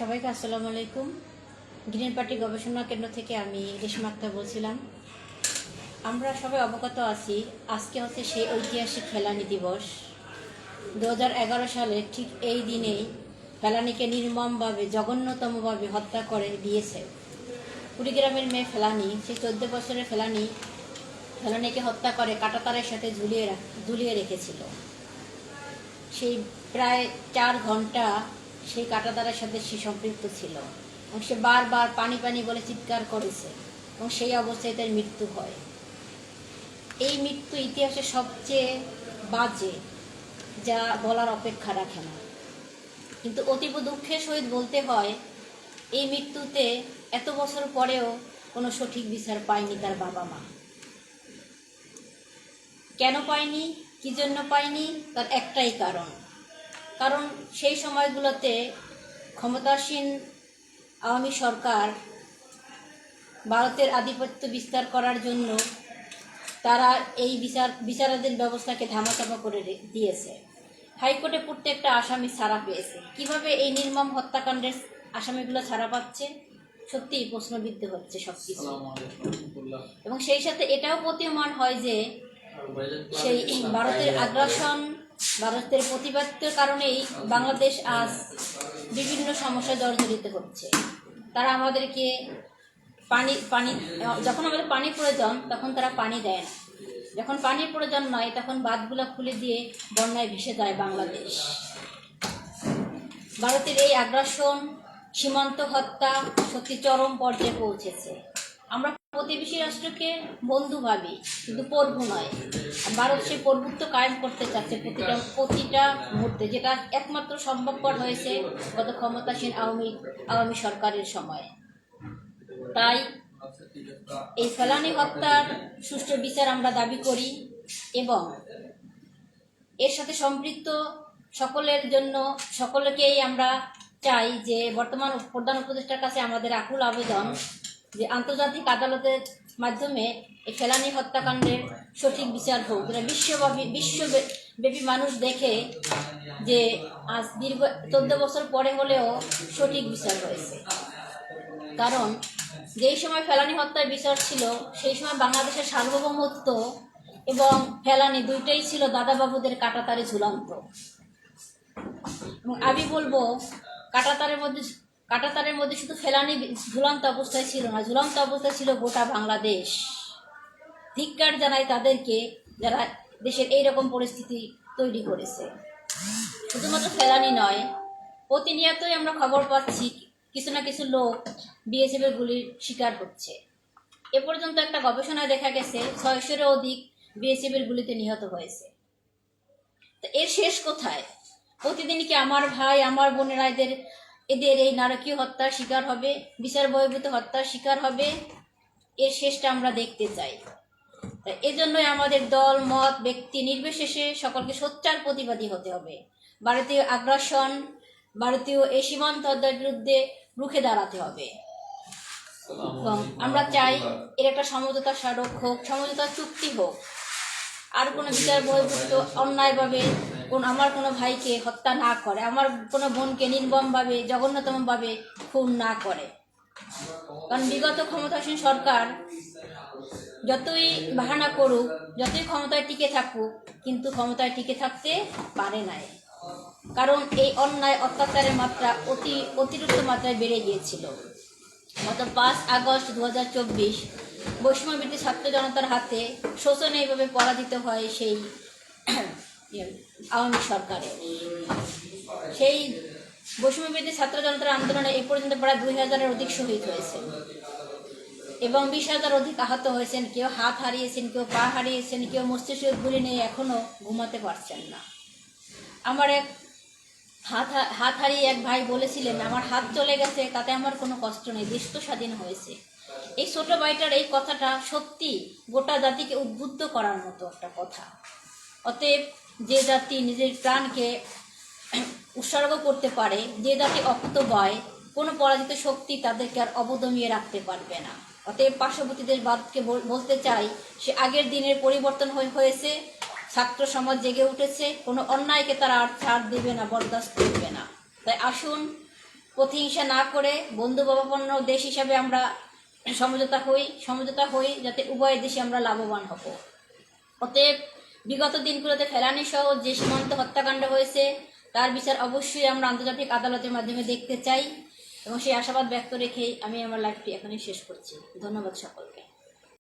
সবাইকে আসসালামু আলাইকুম। গ্রিন পার্টি গবেষণা কেন্দ্র থেকে আমি রেশমা আক্তার বলছিলাম। আমরা সবাই অবগত আছি, আজকে হচ্ছে সেই ঐতিহাসিক ফেলানি দিবস। দু হাজার এগারো সালে ঠিক এই দিনেই ফেলানিকে নির্মমভাবে, জঘন্যতমভাবে হত্যা করে দিয়েছে। কুড়িগ্রামের মেয়ে ফেলানি, সেই চোদ্দ বছরের ফেলানি, ফেলানিকে হত্যা করে কাটাতারের সাথে ঝুলিয়ে রাখ, ঝুলিয়ে রেখেছিল। সেই প্রায় চার ঘণ্টা সেই কাটাতারের সাথে সে সম্পৃক্ত ছিল। এবং সে বারবার পানি পানি বলে চিৎকার করেছে। এবং সেই অবস্থায় তার মৃত্যু হয়। এই মৃত্যু ইতিহাসে সবচেয়ে বাজে, যা বলার অপেক্ষা রাখে না। কিন্তু অতীব দুঃখের সহিত বলতে হয়, এই মৃত্যুতে এত বছর পরেও কোনো সঠিক বিচার পায়নি তার বাবা মা। কেন পায়নি? কি জন্য পায়নি? তার একটাই কারণ। কারণ সেই সময়গুলোতে ক্ষমতাসীন আওয়ামী সরকার ভারতের আধিপত্য বিস্তার করার জন্য তারা এই বিচার বিচারাধীন ব্যবস্থাকে ধামাচাপা করে দিয়েছে। হাইকোর্টে প্রত্যেকটা আসামি ছাড়া পেয়েছে। কীভাবে এই নির্মম হত্যাকাণ্ডের আসামিগুলো ছাড়া পাচ্ছে? সত্যিই প্রশ্নবিদ্ধ হচ্ছে সব কিছু এবং সেই সাথে এটাও প্রতীয়মান হয় যে সেই ভারতের আগ্রাসন ভারতের প্রতিবাদের কারণেই বাংলাদেশ আজ বিভিন্ন সমস্যায় জর্জরিত হচ্ছে তারা আমাদেরকে পানি পানি, যখন আমাদের পানি প্রয়োজন, তখন তারা পানি দেয় না। যখন পানির প্রয়োজন নয়, তখন বাঁধগুলো খুলে দিয়ে বন্যায় ভেসে যায় বাংলাদেশ। ভারতের এই আগ্রাসন, সীমান্ত হত্যা সত্যি চরম পর্যায়ে পৌঁছেছে। আমরা প্রতিবেশী রাষ্ট্রকে বন্ধু ভাবি, কিন্তু পর্ব নয়। ভারত সেই প্রভুত্ব কায়েম করতে চাচ্ছে প্রতিটা প্রতিটা মুহূর্তে। যেটা একমাত্র সম্ভবপর হয়েছে গত ক্ষমতাসীন আওয়ামী আওয়ামী সরকারের সময়। তাই এই ফেলানি হত্যার সুষ্ঠু বিচার আমরা দাবি করি এবং এর সাথে সম্পৃক্ত সকলের জন্য সকলকেই আমরা চাই যে বর্তমান প্রধান উপদেষ্টার কাছে আমাদের আকুল আবেদন যে আন্তর্জাতিক আদালতের মাধ্যমে এই ফেলানি হত্যাকাণ্ডের সঠিক বিচার হোক। যেটা বিশ্বব্যাপী বিশ্বব্যাপী মানুষ দেখে যে আজ দীর্ঘ চোদ্দ বছর পরে হলেও সঠিক বিচার হয়েছে। কারণ যেই সময় ফেলানি হত্যার বিচার ছিল, সেই সময় বাংলাদেশের সার্বভৌমত্ব এবং ফেলানি দুইটাই ছিল দাদাবাবুদের কাটাতারে ঝুলন্ত। এবং আমি বলব, কাটাতারের মধ্যে কাটাতারের মধ্যে শুধু ফেলানি ঝুলন্ত অবস্থায় ছিল না। ঝুলন্ত অবস্থায় ছিল গোটা বাংলাদেশ। ধিক্কার জানাই তাদেরকে যারা দেশের এই রকম পরিস্থিতি তৈরি করেছে। শুধুমাত্র ফেলানি নয় প্রতিনিয়তই আমরা খবর পাচ্ছি কিছু না কিছু লোক বিএসএফের গুলির শিকার হচ্ছে। এ পর্যন্ত একটা গবেষণায় দেখা গেছে, ছয়শোরও অধিক বিএসএফের গুলিতে নিহত হয়েছে। তো এর শেষ কোথায়? প্রতিদিন কি আমার ভাই, আমার বোনেরা এদের এদের এই নারকীয় হত্যার শিকার হবে, বিচার বহির্ভূত হত্যার শিকার হবে, এর শেষটা আমরা দেখতে চাই। এজন্যই আমাদের দল, মত, ব্যক্তি নির্বিশেষে সকলকে সোচ্চার প্রতিবাদী হতে হবে। ভারতীয় আগ্রাসন, ভারতীয় এই সীমান্ত হত্যার বিরুদ্ধে রুখে দাঁড়াতে হবে। আমরা চাই এর একটা সমঝোতা স্মারক হোক, সমঝোতা চুক্তি হোক। আর কোনো বিচার বহির্ভূত, অন্যায়ভাবে কোন আমার কোনো ভাইকে হত্যা না করে, আমার কোনো বোনকে নির্মমভাবে, জঘন্যতমভাবে খুন না করে। কারণ বিগত ক্ষমতাসীন সরকার যতই বাহানা করুক, যতই ক্ষমতায় টিকে থাকুক, কিন্তু ক্ষমতায় টিকে থাকতে পারে নাই। কারণ এই অন্যায় অত্যাচারের মাত্রা অতি, অতিরিক্ত মাত্রায় বেড়ে গিয়েছিল। গত পাঁচ আগস্ট দু হাজার চব্বিশ বৈষম্যবৃত্তি ছাত্র জনতার হাতে শোষণে এইভাবে পরাজিত হয় সেই আওয়ামী সরকারের। সেই বৈষম্যবৃত্তি ছাত্র জনতার আন্দোলনে এ পর্যন্ত প্রায় দুই হাজারের অধিক শহীদ হয়েছে। এবং বিশ হাজার অধিক আহত হয়েছেন, কেউ হাত হারিয়েছেন, কেউ পা হারিয়েছেন, কেউ মস্তিষ্কের গুলি নিয়ে এখনও ঘুমাতে পারছেন না। আমার এক হাত হাত হারিয়ে এক ভাই বলেছিলেন, আমার হাত চলে গেছে, তাতে আমার কোনো কষ্ট নেই দেশ তো স্বাধীন হয়েছে। এই ছোট ভাইটার এই কথাটা সত্যি গোটা জাতিকে উদ্বুদ্ধ করার মতো একটা কথা। অতএব যে জাতি নিজের প্রাণকে উৎসর্গ করতে পারে, যে জাতি অকুত বয় কোনো পরাজিত শক্তি তাদেরকে আর অবদমিয়ে রাখতে পারবে না। অতএব পার্শ্ববর্তীদের বাদকে বলতে চাই, সে আগের দিনের পরিবর্তন হয়ে- হয়েছে, ছাত্র সমাজ জেগে উঠেছে, কোনো অন্যায়কে তারা আর ছাড় দেবে না, বরদাস্ত করবে না। তাই আসুন, প্রতিহিংসা না করে বন্ধু বাবাপন্ন দেশ হিসাবে আমরা সমঝোতা হই সমঝোতা হই, যাতে উভয় দেশে আমরা লাভবান হব। অতএব বিগত দিনগুলোতে ফেলানি সহ যে সীমান্ত হত্যাকাণ্ড হয়েছে, তার বিচার অবশ্যই আমরা আন্তর্জাতিক আদালতের মাধ্যমে দেখতে চাই এবং সেই আশাবাদ ব্যক্ত রেখেই আমি আমার লাইফটি এখনই শেষ করছি। ধন্যবাদ সকলকে।